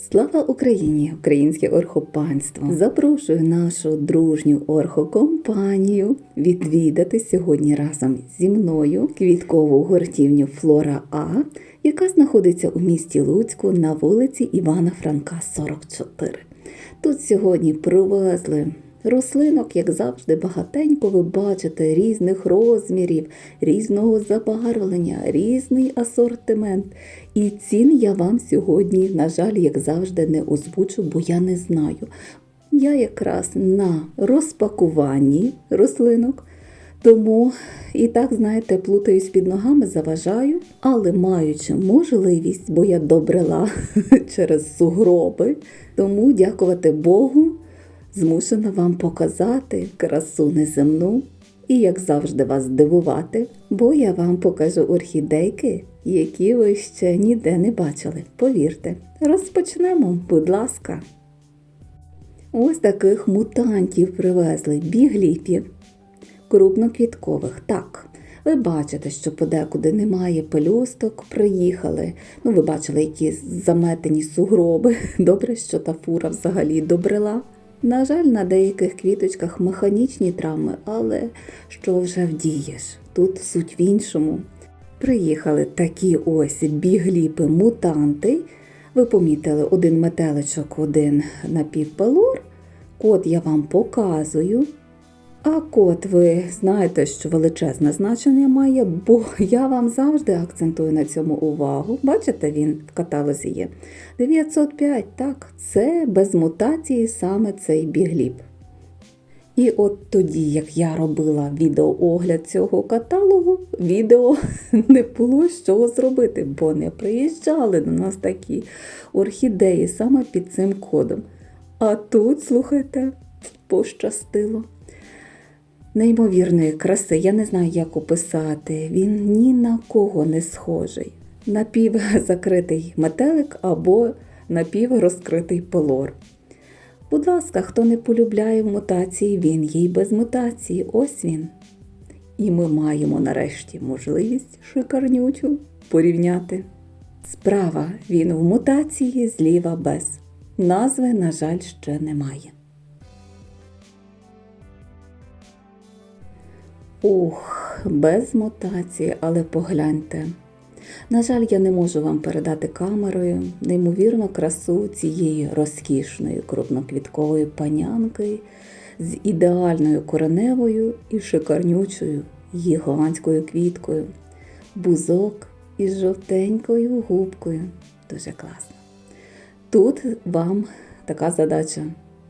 Слава Україні! Українське орхопанство! Запрошую нашу дружню орхокомпанію відвідати сьогодні разом зі мною квіткову гуртівню Флора А, яка знаходиться у місті Луцьку на вулиці Івана Франка, 44. Тут сьогодні привезли рослинок, як завжди, багатенько ви бачите різних розмірів, різного забарвлення, різний асортимент. І цін я вам сьогодні, на жаль, як завжди, не озвучу, бо я не знаю. Я якраз на розпакуванні рослинок. Тому і так, знаєте, плутаюсь під ногами, заважаю, але маючи можливість, бо я добрела через сугроби, тому дякувати Богу, змушена вам показати красу неземну і, як завжди, вас здивувати, бо я вам покажу орхідейки, які ви ще ніде не бачили. Повірте, розпочнемо, будь ласка. Ось таких мутантів привезли бігліпів крупноквіткових. Так, ви бачите, що подекуди немає пелюсток, приїхали. Ну, ви бачили, які заметені сугроби. Добре, що та фура взагалі добрила. На жаль, на деяких квіточках механічні травми, але що вже вдієш? Тут суть в іншому. Приїхали такі ось бігліпи мутанти. Ви помітили один метеличок, один напівпелор. Код я вам показую. А код ви знаєте, що величезне значення має, бо я вам завжди акцентую на цьому увагу. Бачите, він в каталозі є. 905, так, це без мутації саме цей бігліп. І от тоді, як я робила відеоогляд цього каталогу, відео не було що зробити, бо не приїжджали до нас такі орхідеї саме під цим кодом. А тут, слухайте, пощастило. Неймовірної краси, я не знаю, як описати. Він ні на кого не схожий. Напівзакритий метелик або напіврозкритий полор. Будь ласка, хто не полюбляє мутації, він є й без мутації. Ось він. І ми маємо нарешті можливість шикарнючу порівняти. Справа він в мутації, зліва без. Назви, на жаль, ще немає. Ух, без мутації, але погляньте. На жаль, я не можу вам передати камерою неймовірну красу цієї розкішної крупноквіткової панянки з ідеальною кореневою і шикарнючою гігантською квіткою, бузок із жовтенькою губкою. Дуже класно. Тут вам така задача.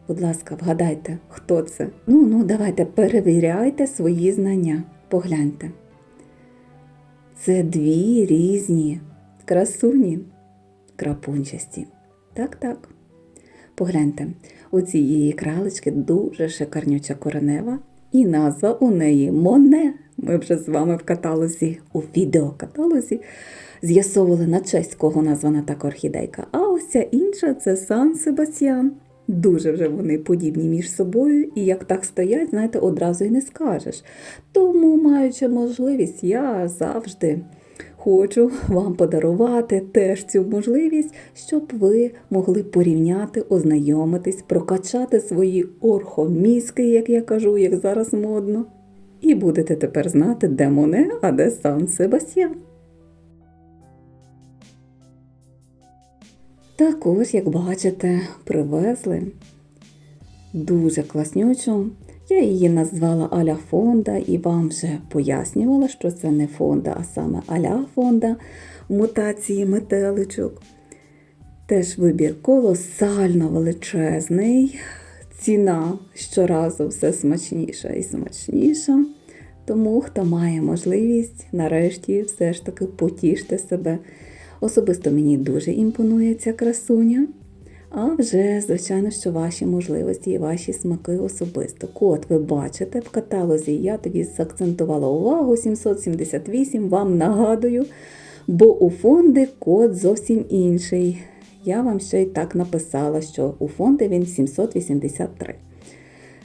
Будь ласка, вгадайте, хто це. Ну, ну, давайте перевіряйте свої знання. Погляньте. Це дві різні красуні крапунчасті. Так, так. Погляньте, у цієї кралечки дуже шикарнюча коренева, і назва у неї Моне. Ми вже з вами в каталозі, у відеокаталозі з'ясовували на честь кого названа така орхідейка. А ось ця інша це Сан Себастьян. Дуже вже вони подібні між собою, і як так стоять, знаєте, одразу і не скажеш. Тому, маючи можливість, я завжди хочу вам подарувати теж цю можливість, щоб ви могли порівняти, ознайомитись, прокачати свої орхомізки, як я кажу, як зараз модно. І будете тепер знати, де Моне, а де Сан Себастьян. Також, як бачите, привезли дуже класнючу. Я її назвала Аля Фонда і вам вже пояснювала, що це не фонда, а саме Аля Фонда мутації метеличок. Теж вибір колосально величезний. Ціна щоразу все смачніша і смачніша. Тому, хто має можливість, нарешті все ж таки потіште себе. Особисто мені дуже імпонує ця красуня. А вже, звичайно, що ваші можливості і ваші смаки особисто. Код ви бачите в каталозі, я тоді заакцентувала увагу 778, вам нагадую, бо у фонди код зовсім інший. Я вам ще й так написала, що у фонди він 783.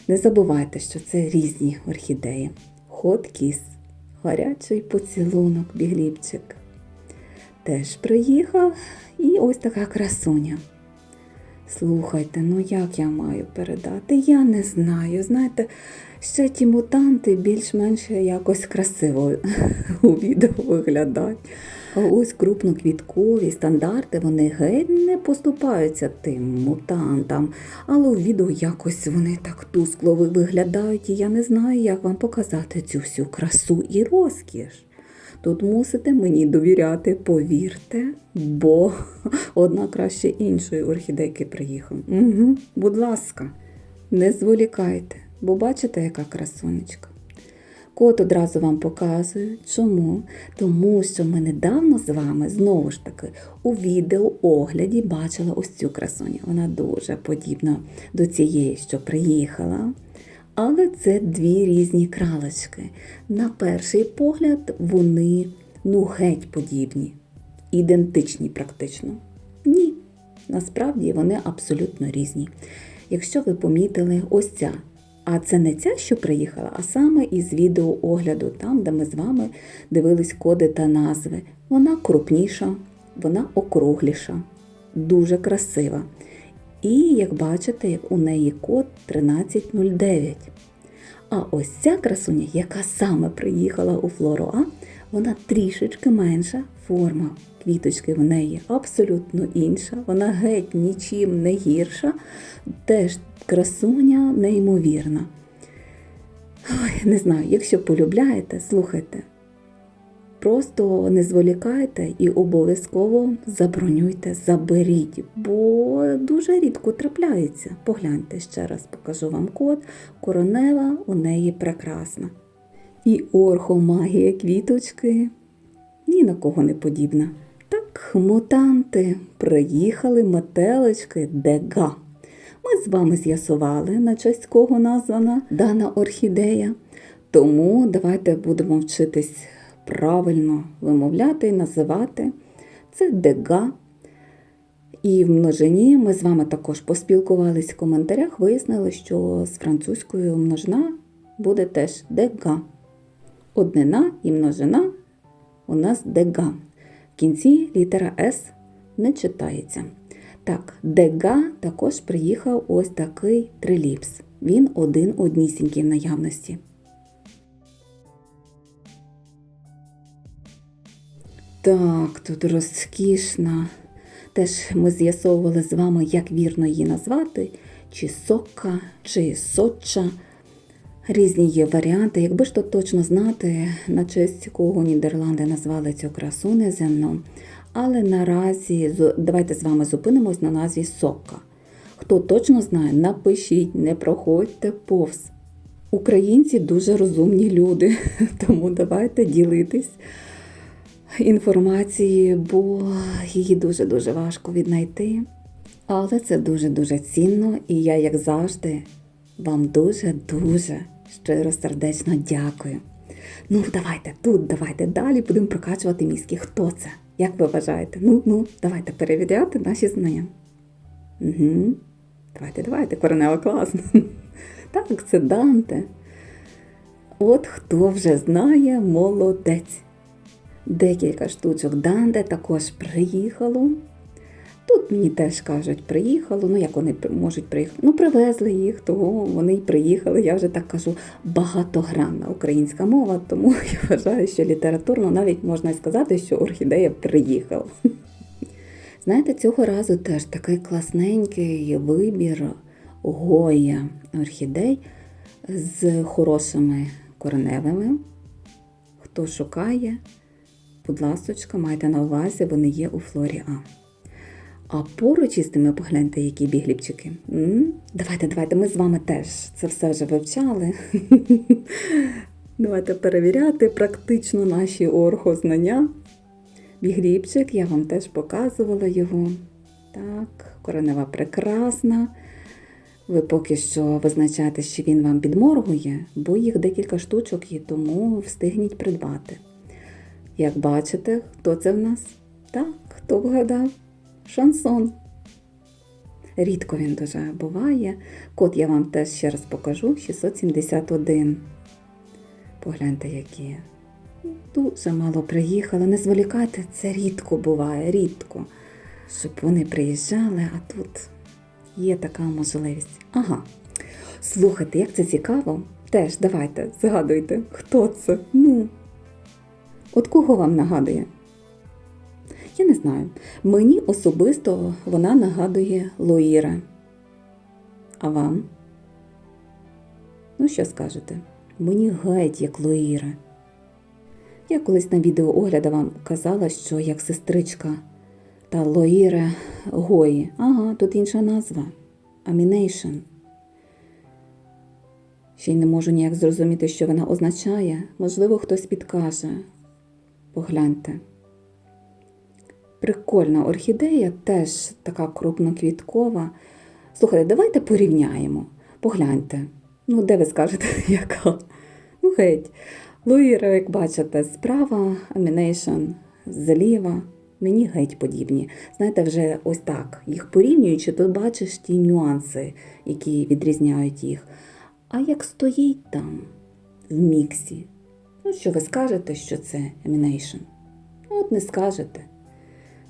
Не забувайте, що це різні орхідеї. Хот кіс, гарячий поцілунок, бігліпчик теж приїхав. І ось така красуня. Слухайте, ну як я маю передати? Я не знаю. Знаєте, ще ті мутанти більш-менш якось красиво у відео виглядають. А ось крупноквіткові стандарти вони геть не поступаються тим мутантам, але у відео якось вони так тускло виглядають, і я не знаю, як вам показати цю всю красу і розкіш. Тут мусите мені довіряти, повірте, бо одна краще іншої орхідейки приїхав. Угу, будь ласка, не зволікайте, бо бачите, яка красунечка. Кот одразу вам показую. Чому? Тому що ми недавно з вами знову ж таки у відеоогляді бачили ось цю красуню. Вона дуже подібна до цієї, що приїхала. Але це дві різні кралечки. На перший погляд вони ну геть подібні, ідентичні практично. Ні, насправді вони абсолютно різні. Якщо ви помітили, ось ця. А це не ця, що приїхала, а саме із відеоогляду, там, де ми з вами дивились коди та назви. Вона крупніша, вона округліша, дуже красива. І як бачите, у неї код 1309. А ось ця красуня, яка саме приїхала у Флороа, вона трішечки менша форма. Квіточки в неї абсолютно інша, вона геть нічим не гірша, теж красуня неймовірна. Ой, не знаю, якщо полюбляєте, слухайте. Просто не зволікайте і обов'язково забронюйте, заберіть, бо дуже рідко трапляється. Погляньте ще раз, покажу вам код. Коронева у неї прекрасна. І орхомагія квіточки ні на кого не подібна. Так, мутанти, приїхали метелички Дега. Ми з вами з'ясували, на честь кого названа дана орхідея. Тому давайте будемо вчитись правильно вимовляти і називати. Це дега. І в множині ми з вами також поспілкувались в коментарях, вияснили, що з французькою множина буде теж дега. Однина і множина у нас дега. В кінці літера С не читається. Так, дега також приїхав ось такий триліпс. Він один однісінький в наявності. Так, тут розкішна. Теж ми з'ясовували з вами, як вірно її назвати, чи сокка, чи соча. Різні є варіанти. Якби ж то точно знати, на честь кого Нідерланди назвали цю красу неземну. Але наразі давайте з вами зупинимось на назві сокка. Хто точно знає, напишіть, не проходьте повз. Українці дуже розумні люди, тому давайте ділитись інформацією, бо її дуже-дуже важко віднайти. Але це дуже-дуже цінно, і я, як завжди, вам дуже-дуже щиро сердечно дякую. Ну, давайте тут, давайте далі будемо прокачувати мізки. Хто це? Як ви вважаєте? Ну, ну, давайте перевіряти наші знання. Угу. Давайте, давайте, Корнео, класно. Так, це Данте. От хто вже знає, молодець. Декілька штучок Данте також приїхало. Тут мені теж кажуть, приїхало. Ну, як вони можуть приїхати? Ну, привезли їх, того вони й приїхали. Я вже так кажу, багатогранна українська мова, тому я вважаю, що літературно навіть можна сказати, що орхідея приїхала. Знаєте, цього разу теж такий класненький вибір Гоя орхідей з хорошими кореневими. Хто шукає, будь ласочка, майте на увазі, вони є у флорі А. А поруч із тими погляньте, які бігліпчики. М? Давайте, давайте, ми з вами теж це все вже вивчали. Давайте перевіряти практично наші орхознання. Бігліпчик, я вам теж показувала його. Так, коренева прекрасна. Ви поки що визначаєте, що він вам підморгує, бо їх декілька штучок і тому встигніть придбати. Як бачите, хто це в нас? Так, хто вгадав? Шансон. Рідко він дуже буває. Код я вам теж ще раз покажу: 671. Погляньте, які. Дуже мало приїхали. Не зволікайте, це рідко буває, рідко. Щоб вони приїжджали, а тут є така можливість. Ага. Слухайте, як це цікаво. Теж давайте, згадуйте, хто це? Ну. От кого вам нагадує? Я не знаю. Мені особисто вона нагадує Лоїра. А вам? Ну, що скажете? Мені геть як Лоїра. Я колись на відео огляду вам казала, що як сестричка та Лоїра Гої. Ага, тут інша назва. Амінейшн. Ще й не можу ніяк зрозуміти, що вона означає. Можливо, хтось підкаже. Погляньте. Прикольна орхідея, теж така крупноквіткова. Слухайте, давайте порівняємо. Погляньте. Ну, де ви скажете, яка? Ну, геть. Луїра, як бачите, справа, Амінейшн зліва. Мені геть подібні. Знаєте, вже ось так. Їх порівнюючи, то бачиш ті нюанси, які відрізняють їх. А як стоїть там в міксі, ну що ви скажете, що це Емінейшн? От не скажете.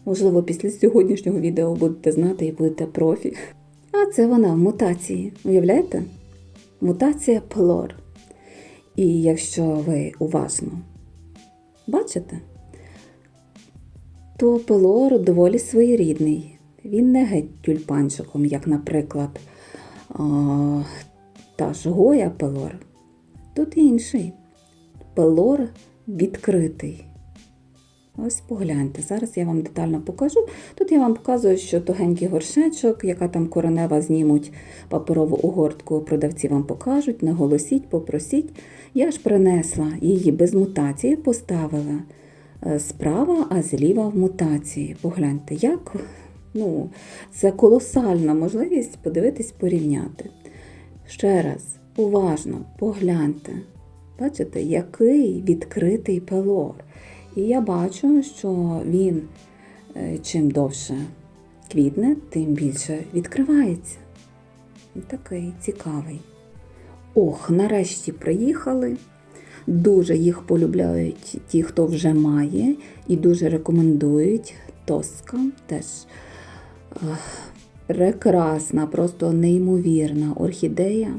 Можливо, після сьогоднішнього відео будете знати і будете профі. А це вона в мутації. Уявляєте? Мутація Пелор. І якщо ви уважно бачите, то Пелор доволі своєрідний. Він не геть тюльпанчиком, як, наприклад, та ж Гоя Пелор. Тут інший. Пелор відкритий. Ось погляньте, зараз я вам детально покажу. Тут я вам показую, що тугенький горшечок, яка там коренева знімуть паперову угортку, продавці вам покажуть, наголосіть, попросіть. Я ж принесла її без мутації, поставила е, справа, а зліва в мутації. Погляньте, як ну, це колосальна можливість подивитись, порівняти. Ще раз, уважно погляньте. Бачите, який відкритий пелор. І я бачу, що він е, чим довше квітне, тим більше відкривається. Такий цікавий. Ох, нарешті приїхали. Дуже їх полюбляють ті, хто вже має, і дуже рекомендують. Тоска теж прекрасна, просто неймовірна орхідея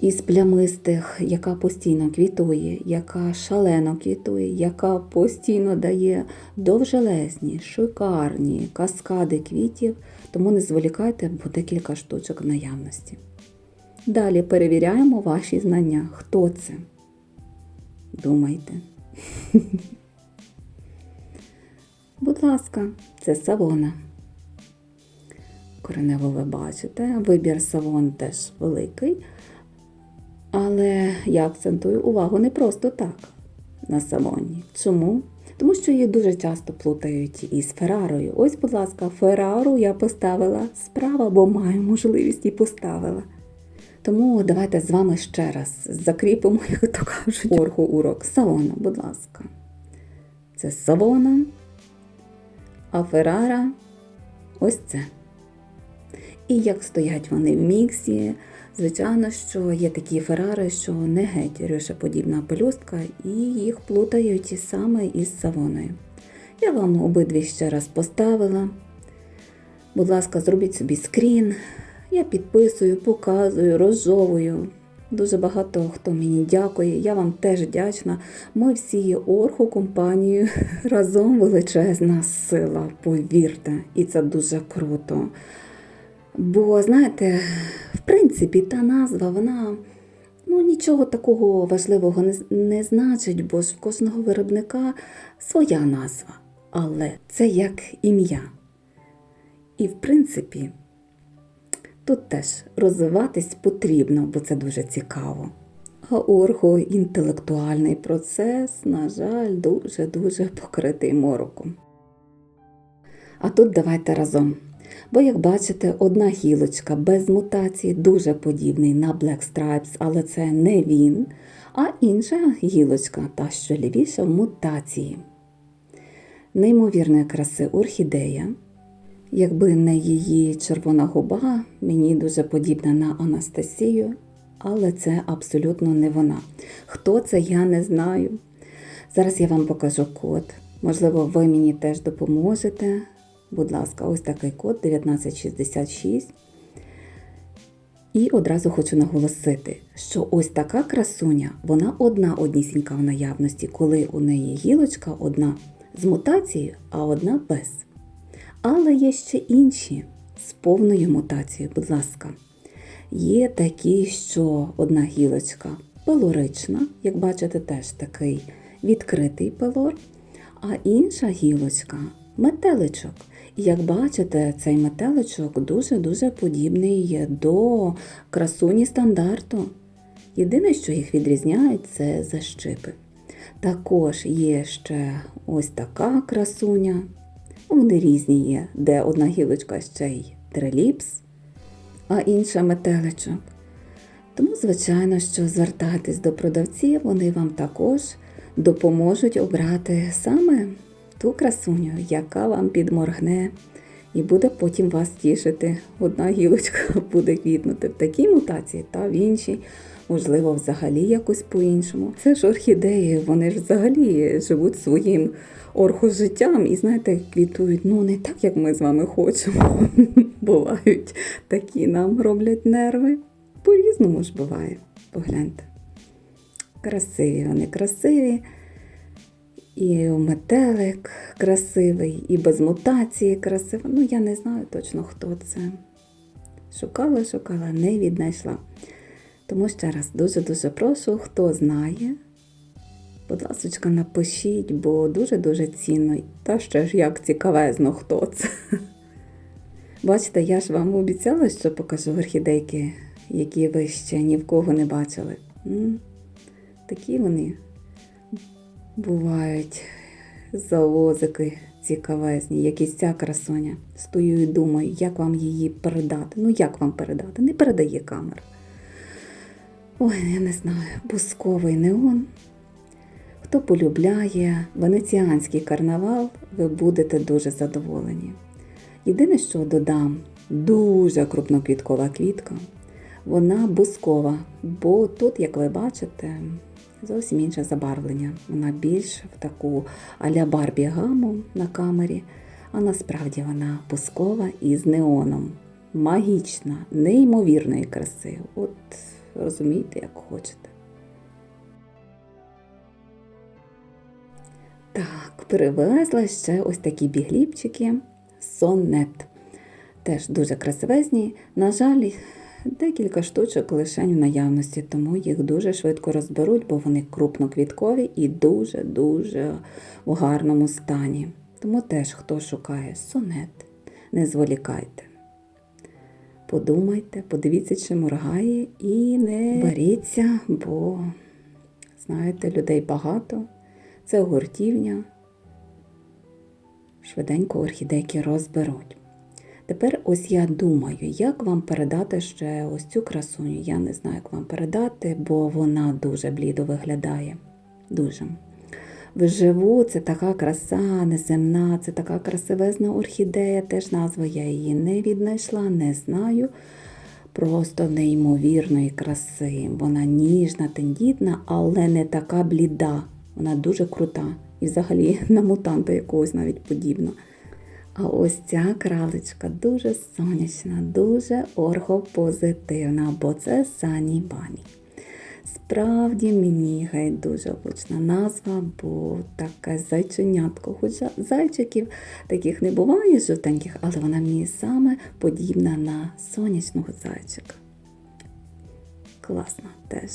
із плямистих, яка постійно квітує, яка шалено квітує, яка постійно дає довжелезні, шикарні каскади квітів, тому не зволікайте, бо декілька штучок в наявності. Далі перевіряємо ваші знання. Хто це? Думайте. Будь ласка, це савона. Коренево ви бачите, вибір савон теж великий. Але я акцентую увагу не просто так на савоні. Чому? Тому що її дуже часто плутають із Феррарою. Ось, будь ласка, Феррару я поставила справа, бо маю можливість і поставила. Тому давайте з вами ще раз закріпимо, як то кажуть, оргу урок. Савона, будь ласка. Це савона, а Феррара ось це. І як стоять вони в міксі, звичайно, що є такі ферари, що не геть рюшеподібна пелюстка, і їх плутають саме із савоною. Я вам обидві ще раз поставила. Будь ласка, зробіть собі скрін. Я підписую, показую, розжовую. Дуже багато хто мені дякує. Я вам теж вдячна. Ми всі є орхокомпанією. Разом величезна сила, повірте, і це дуже круто. Бо, знаєте, в принципі, та назва, вона ну, нічого такого важливого не, не значить, бо ж в кожного виробника своя назва. Але це як ім'я. І, в принципі, тут теж розвиватись потрібно, бо це дуже цікаво. А орго інтелектуальний процес, на жаль, дуже-дуже покритий мороком. А тут давайте разом. Бо, як бачите, одна гілочка без мутації дуже подібний на Black Stripes, але це не він, а інша гілочка, та що лівіша в мутації. Неймовірної краси орхідея. Якби не її червона губа, мені дуже подібна на Анастасію, але це абсолютно не вона. Хто це, я не знаю. Зараз я вам покажу код. Можливо, ви мені теж допоможете Будь ласка, ось такий код 1966. І одразу хочу наголосити, що ось така красуня, вона одна однісінька в наявності, коли у неї гілочка одна з мутацією, а одна без. Але є ще інші з повною мутацією, будь ласка. Є такі, що одна гілочка пелорична, як бачите, теж такий відкритий пелор, а інша гілочка метеличок. Як бачите, цей метеличок дуже-дуже подібний до красуні стандарту. Єдине, що їх відрізняє, це защипи. Також є ще ось така красуня. Вони різні є, де одна гілочка ще й триліпс, а інша метеличок. Тому, звичайно, що звертайтесь до продавців, вони вам також допоможуть обрати саме ту красуню, яка вам підморгне, і буде потім вас тішити. Одна гілочка буде квітнути в такій мутації, та в іншій, можливо, взагалі якось по-іншому. Це ж орхідеї, вони ж взагалі живуть своїм орхожиттям і, знаєте, квітують ну не так, як ми з вами хочемо. Бувають такі нам роблять нерви. По-різному ж буває. Погляньте. Красиві вони красиві. І метелик красивий, і без мутації красивий. Ну, я не знаю точно, хто це. Шукала, шукала, не віднайшла. Тому ще раз дуже-дуже прошу, хто знає. Будь ласка, напишіть, бо дуже-дуже цінно. Та ще ж як цікавезно, хто це. Бачите, я ж вам обіцяла, що покажу орхідейки, які ви ще ні в кого не бачили. М? Такі вони бувають завозики цікавезні, якісь ця красоня. Стою і думаю, як вам її передати. Ну, як вам передати? Не передає камера. Ой, я не знаю, бусковий неон. Хто полюбляє венеціанський карнавал, ви будете дуже задоволені. Єдине, що додам, дуже крупноквіткова квітка. Вона бускова, бо тут, як ви бачите, зовсім інше забарвлення. Вона більш в таку аля Барбі гаму на камері, а насправді вона бускова і з неоном. Магічна, неймовірної краси. От розумієте, як хочете. Так, привезла ще ось такі бігліпчики сонет. Теж дуже красивезні. На жаль, декілька штучок лише в наявності, тому їх дуже швидко розберуть, бо вони крупноквіткові і дуже-дуже в гарному стані. Тому теж, хто шукає сонет, не зволікайте. Подумайте, подивіться, чи моргає, і не беріться, бо, знаєте, людей багато. Це гуртівня. Швиденько орхідейки розберуть. Тепер ось я думаю, як вам передати ще ось цю красуню. Я не знаю, як вам передати, бо вона дуже блідо виглядає. Дуже. Вживу це така краса неземна, це така красивезна орхідея, теж назва я її не віднайшла, не знаю. Просто неймовірної краси. Вона ніжна, тендітна, але не така бліда. Вона дуже крута. І взагалі на мутанта якогось навіть подібна. А ось ця кралечка дуже сонячна, дуже оргопозитивна, бо це Сані Бані. Справді мені гай дуже влучна назва, бо таке зайченятко. Хоча зайчиків таких не буває жовтеньких, але вона мені саме подібна на сонячного зайчика. Класна теж.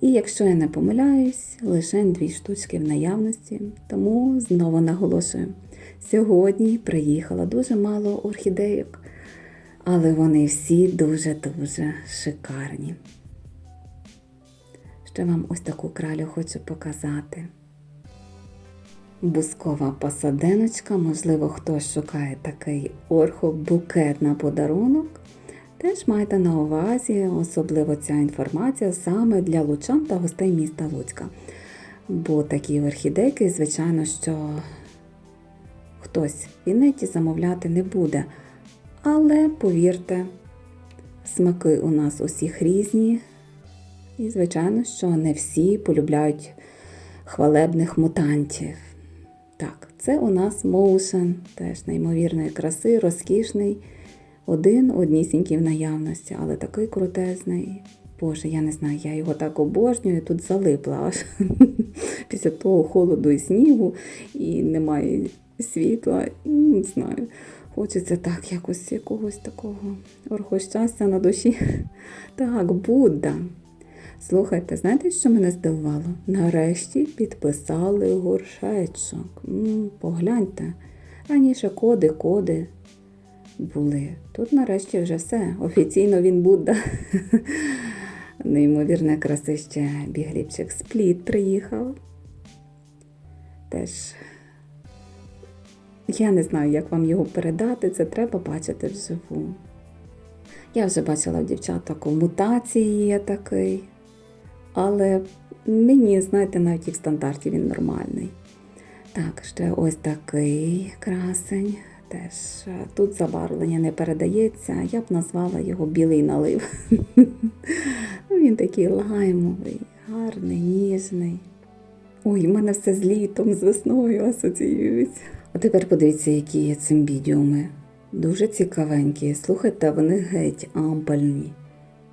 І якщо я не помиляюсь, лише дві штучки в наявності, тому знову наголошую. Сьогодні приїхало дуже мало орхідейок, але вони всі дуже-дуже шикарні. Ще вам ось таку кралю хочу показати. Бускова посадиночка, можливо, хтось шукає такий орхобукет на подарунок. Теж майте на увазі, особливо ця інформація саме для лучан та гостей міста Луцька. Бо такі орхідейки, звичайно, що хтось в інеті замовляти не буде. Але повірте, смаки у нас усіх різні. І, звичайно, що не всі полюбляють хвалебних мутантів. Так, це у нас Motion, теж неймовірної краси, розкішний. Один однісінький в наявності, але такий крутезний. Боже, я не знаю, я його так обожнюю, тут залипла аж після того холоду і снігу, і немає світла, не знаю. Хочеться так, якось якогось такого орхощастя на душі. Так, Будда. Слухайте, знаєте, що мене здивувало? Нарешті підписали горшечок. Погляньте. Раніше коди, коди були. Тут нарешті вже все. Офіційно він Будда. Неймовірна краси ще бігліпчик спліт приїхав. Теж я не знаю, як вам його передати, це треба бачити вживу. Я вже бачила в дівчаток у мутації є такий, але мені, знаєте, навіть і в стандарті він нормальний. Так, ще ось такий красень. Теж е, тут забарвлення не передається, я б назвала його білий налив. Ну, Він такий лаймовий, гарний, ніжний. Ой, в мене все з літом, з весною асоціюється. А тепер подивіться, які є цимбідіуми. Дуже цікавенькі. Слухайте, вони геть ампельні.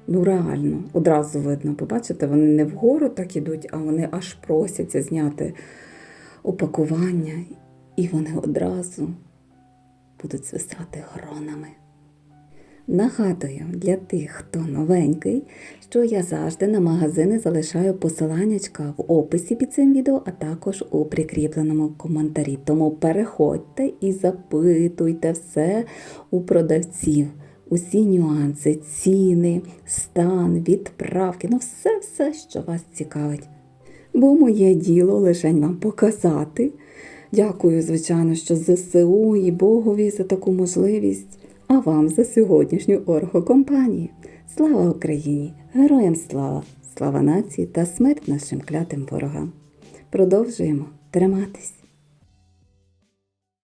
Ну реально, одразу видно. Побачите, вони не вгору так ідуть, а вони аж просяться зняти опакування, і вони одразу будуть свисати гронами. Нагадую для тих, хто новенький, що я завжди на магазини залишаю посиланнячка в описі під цим відео, а також у прикріпленому коментарі. Тому переходьте і запитуйте все у продавців. Усі нюанси, ціни, стан, відправки, ну все-все, що вас цікавить. Бо моє діло лише вам показати. Дякую, звичайно, що ЗСУ і Богові за таку можливість, а вам за сьогоднішню оргокомпанію. Слава Україні! Героям слава! Слава нації та смерть нашим клятим ворогам! Продовжуємо триматись!